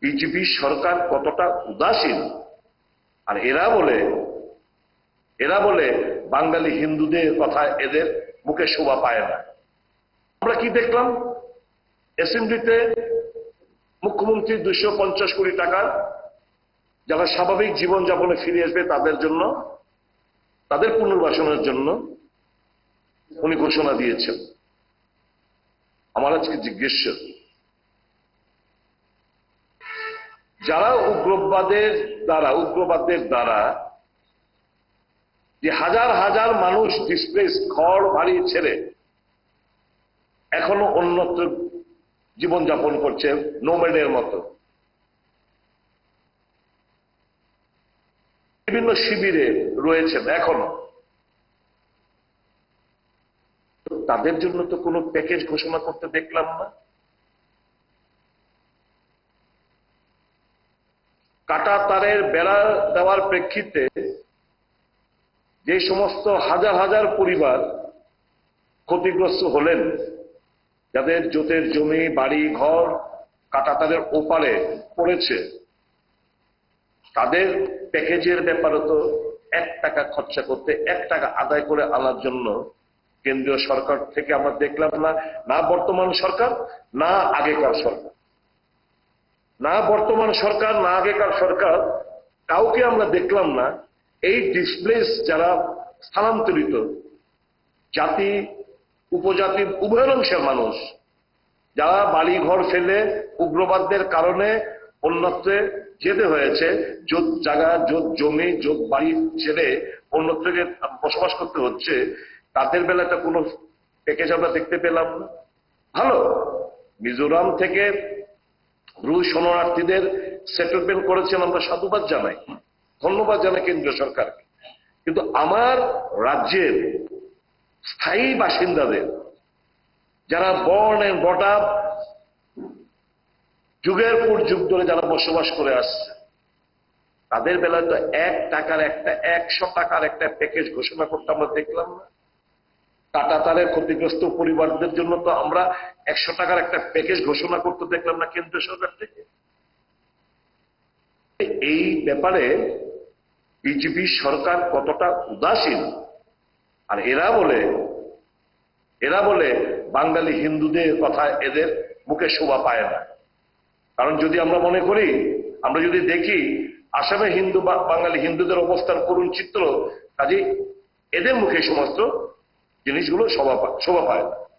BJP সরকার কতটা উদাসীন? আর এরা বলে এরা বলে বাঙালি হিন্দুদের কথা এদের মুখে শোভা পায় না। আমরা কি দেখলাম? অ্যাসেম্বলিতে মুখ্যমন্ত্রী দুশো পঞ্চাশ কোটি টাকা যারা স্বাভাবিক জীবনযাপনে ফিরে আসবে তাদের জন্য, তাদের পুনর্বাসনের জন্য উনি ঘোষণা দিয়েছেন। আমার আজকে জিজ্ঞেস যারা উগ্রবাদের দ্বারা উগ্রবাদের দ্বারা যে হাজার হাজার মানুষ ডিসপ্লেস ঘর বাড়ি ছেড়ে এখনও অন্যত্র জীবনযাপন করছে নোমেডের মতো। বিভিন্ন শিবিরে রয়েছেন এখনও। তাদের জন্য তো কোনো প্যাকেজ ঘোষণা করতে দেখলাম না। কাটা তারের বেড়া দেওয়ার প্রেক্ষিতে যে সমস্ত হাজার হাজার পরিবার ক্ষতিগ্রস্ত হলেন, যাদের জোতের জমি, বাড়ি, ঘর কাটা তারের ওপারে পড়েছে, তাদের প্যাকেজের ব্যাপারে তো এক টাকা খরচা করতে, এক টাকা আদায় করে আনার জন্য কেন্দ্রীয় সরকার থেকে আমরা দেখলাম না না বর্তমান সরকার, না আগেকার সরকার। না বর্তমান সরকার, না আগেকার সরকার, কাউকে আমরা দেখলাম না। এই ডিসপ্লেস যারা স্থানান্তরিত, জাতি, উপজাতি, উভয় অংশের মানুষ, যারা বাড়ি ঘর ফেলে উগ্রবাদদের কারণে অন্যত্রে যেতে হয়েছে যোগ জায়গা যোগ জমি যোগ বাড়ি ছেড়ে অন্যত্রকে বসবাস করতে হচ্ছে, তাদের বেলাটা কোনো প্যাকেজ আমরা দেখতে পেলাম না। ভালো, মিজোরাম থেকে রু শরণার্থীদের সেটেলমেন্ট করেছেন আমরা সাধুবাদ জানাই। ধন্যবাদ জানাই কেন্দ্রীয় সরকারকে। কিন্তু আমার রাজ্যের স্থায়ী বাসিন্দাদের, যারা বর্ণ এন্ড বট যুগের পর যুগ ধরে যারা বসবাস করে আসছে, তাদের বেলায় তো এক টাকার একটা, একশো টাকার একটা প্যাকেজ ঘোষণা করতে আমরা দেখলাম না। টাটা তারের ক্ষতিগ্রস্ত পরিবারদের জন্য তো আমরা একশো টাকার একটা প্যাকেজ ঘোষণা করতে দেখলাম না কেন্দ্রীয় সরকার থেকে। এই ব্যাপারে বিজেপি সরকার কতটা উদাসীন, আর এরা বলে এরা বলে বাঙালি হিন্দুদের কথা এদের মুখে শোভা পায় না। কারণ যদি আমরা মনে করি, আমরা যদি দেখি আসামে হিন্দু বাঙালি হিন্দুদের অবস্থান করুণ চিত্র কাজে এদের মুখে সমস্ত জিনিসগুলো শোভা শোভা পায় না।